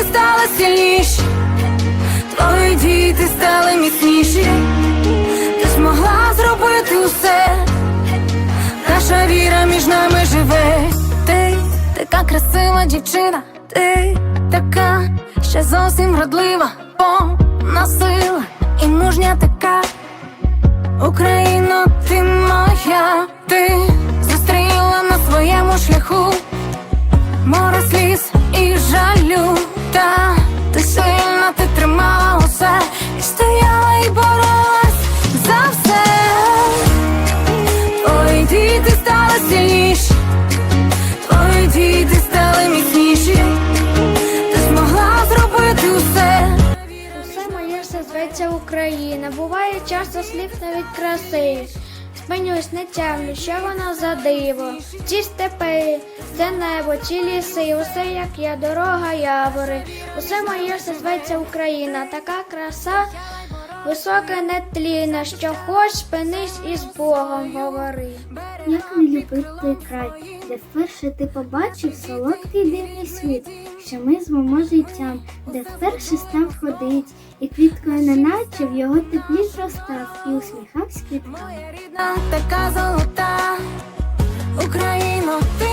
діти стали сильніші, твої діти стали міцніші, ти змогла зробити усе, наша віра між нами живе. Ти така красива дівчина, ти така ще зовсім вродлива, повна сила і мужня така. Україно, ти моя, ти зустріла на своєму шляху море сліз і жалю, та ти сильна, ти тримала усе і стояла і боролась за все. Твої діти стали сильніші, твої діти стали міцніші, ти змогла зробити усе. Усе моє все зветься Україна. Буває часто слів навіть красиві. Спинюсь, не тямлю, що воно за диво. Ці степи, це небо, ці ліси, усе як я, дорога, явори. Усе моє все зветься Україна. Така краса висока нетлінна, що хоч спинись і з Богом говори. Як не любив той край, де вперше ти побачив солодкий дивний світ, що ми звемо життям, де вперше став ходить, і квіткою неначе в його теплі зростав, і усміхавсь квіткам. Моя рідна, така золота, Україно, ти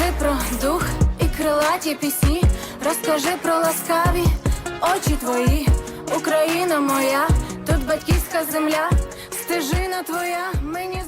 Розкажи про дух і крилаті пісні. Розкажи про ласкаві очі твої, Україна моя, тут батьківська земля, стежина твоя, мені.